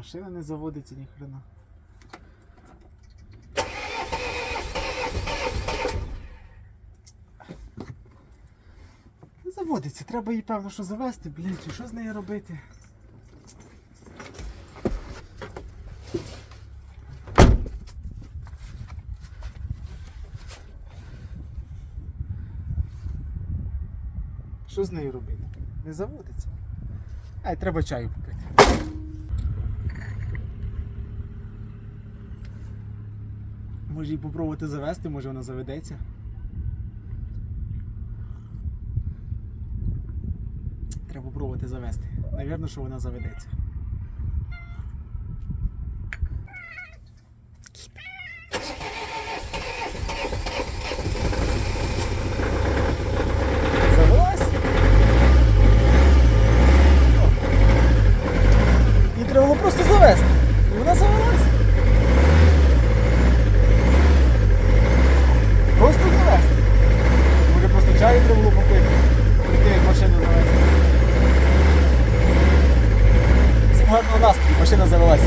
Машина не заводиться ніхрена. Не заводиться, треба її певно що завести, блін, чи що з нею робити? Що з нею робити? Не заводиться. Ай, треба чаю попити. Може її попробувати завести, може вона заведеться. Треба попробувати завести. Навірно, що вона заведеться. Її треба було просто завести. І вона завелась. гарного настрою, машина завелась.